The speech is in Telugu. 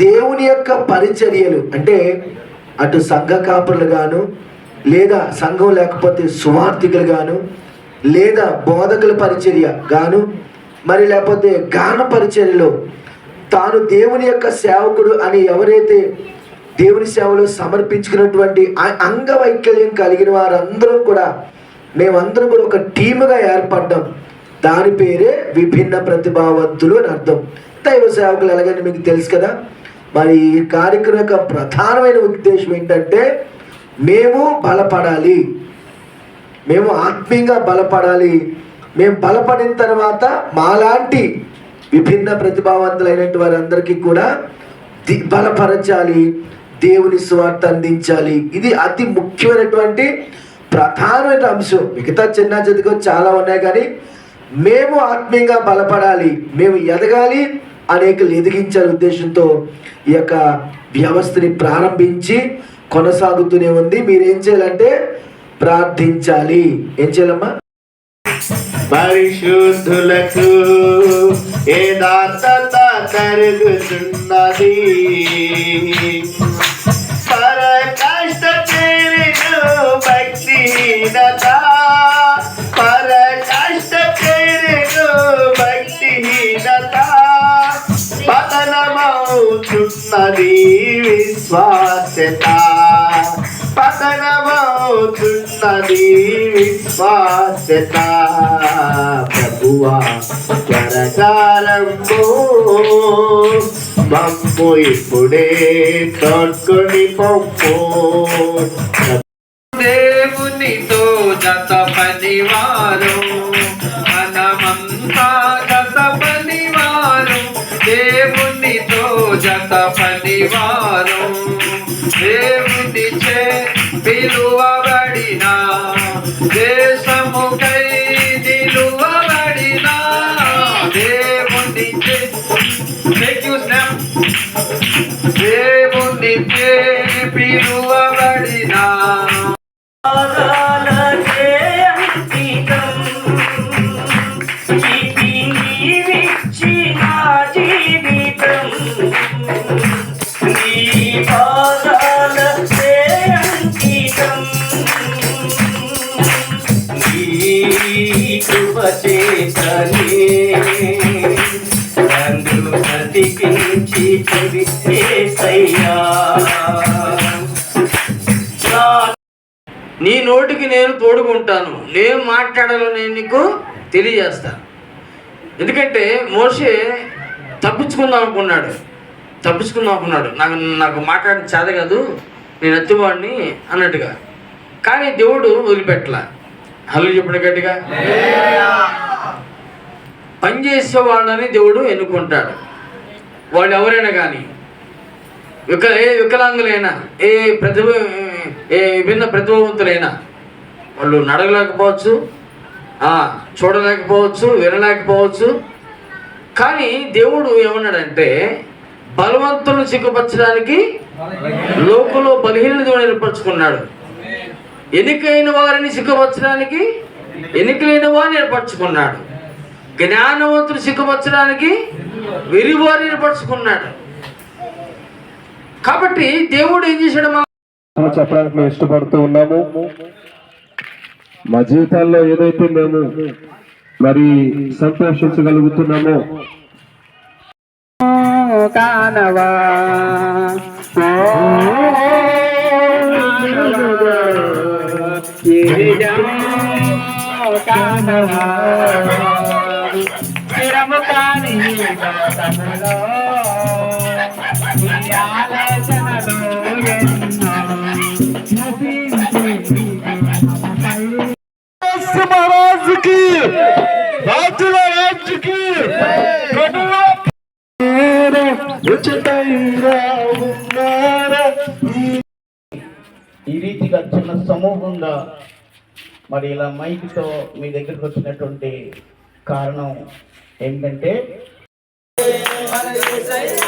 దేవుని యొక్క పరిచర్యలు అంటే అటు సంఘ కాపురులు గాను లేదా సంఘం లేకపోతే సువార్థికులు గాను లేదా బోధకుల పరిచర్య గాను మరి లేకపోతే గాన పరిచర్యలో తాను దేవుని యొక్క సేవకుడు అని ఎవరైతే దేవుని సేవలో సమర్పించుకున్నటువంటి అంగవైకల్యం కలిగిన వారందరూ కూడా మేమందరం కూడా ఒక టీముగా ఏర్పడ్డాం. దాని పేరే విభిన్న ప్రతిభావంతులు అని అర్థం. దైవ సేవకులు ఎలాగని మీకు తెలుసు కదా? మరి ఈ కార్యక్రమం యొక్క ప్రధానమైన ఉద్దేశం ఏంటంటే మేము బలపడాలి. మేము ఆత్మీయంగా బలపడాలి. మేము బలపడిన తర్వాత మాలాంటి విభిన్న ప్రతిభావంతులైనటువంటి వారందరికీ కూడా ది- బలపరచాలి. దేవుని స్వార్థ అందించాలి. ఇది అతి ముఖ్యమైనటువంటి ప్రధానమైన అంశం. మిగతా చిన్న చదువుకో చాలా ఉన్నాయి కానీ మేము ఆత్మీయంగా బలపడాలి మేము ఎదగాలి అనేకలు ఎదిగించాలి ఉద్దేశంతో ఈ యొక్క వ్యవస్థని ప్రారంభించి కొనసాగుతూనే ఉంది. మీరు ఏం చేయాలంటే ప్రార్థించాలి. ఏం చేయాలమ్మా? పరిశుద్ధులకు ఏదాంతత కరుగుతున్నది పతనమవుతున్నది విశ్వాసత. పతనమవుతున్నది విశ్వాసత. ప్రభువా త్వరకాలంబో మమ్ము ఇప్పుడే తోడ్కొని పంపు దేవునితో జత పనివారం. దేవుని చే పిలువబడిన దేశముకై నిలువబడిన. దేవుని చే Thank you, దేవుని చే పిలువబడిన. పాదాలకే అంకితం. నన్ను బ్రతికించి నీ నోటికి నేను తోడుకుంటాను నేను మాట్లాడాలో నేను నీకు తెలియజేస్తాను. ఎందుకంటే మోషే తప్పించుకుందాం అనుకున్నాడు. తప్పించుకుందాం అనుకున్నాడు. నాకు నాకు మాట్లాడిన చేత కాదు నేను ఎత్తువాడిని అన్నట్టుగా. కానీ దేవుడు వదిలిపెట్టలా. హల్లు చెప్పిన గట్టిగా. పనిచేసే వాళ్ళని దేవుడు ఎన్నుకుంటాడు. వాళ్ళు ఎవరైనా కానీ విక ఏ వికలాంగులైనా ఏ ప్రతిభ ఏ విభిన్న ప్రతిభావంతులైనా వాళ్ళు నడగలేకపోవచ్చు చూడలేకపోవచ్చు వినలేకపోవచ్చు. కానీ దేవుడు ఏమన్నాడంటే బలవంతులను సిగ్గుపరచడానికి లోకంలో బలహీన దేవుడు ఏర్పరచుకున్నాడు. ఎన్నికైన వారిని సిగ్గుపరచడానికి ఎన్నికలైన వారిని ఏర్పరచుకున్నాడు. జ్ఞానవంతులు సిగ్గుపరచడానికి వెరివారిని ఏర్పరచుకున్నాడు కాబట్టి దేవుడు ఏం చేశాడు మా అని చెప్పడానికి మేము ఇష్టపడుతూ ఉన్నాము. మా జీవితాల్లో ఏదైతే మేము మరి సంతోషించగలుగుతున్నామో కానవా? కానవా? స్థిరము కాని మహారాజుకి రాజుల రాజుకి ఉచితంగా ఉన్నారా. ఈ రీతిగా చిన్న సమూహంగా మరి ఇలా మైక్తో మీ దగ్గరికి వచ్చినటువంటి కారణం ఏంటంటే మన యేసయ్య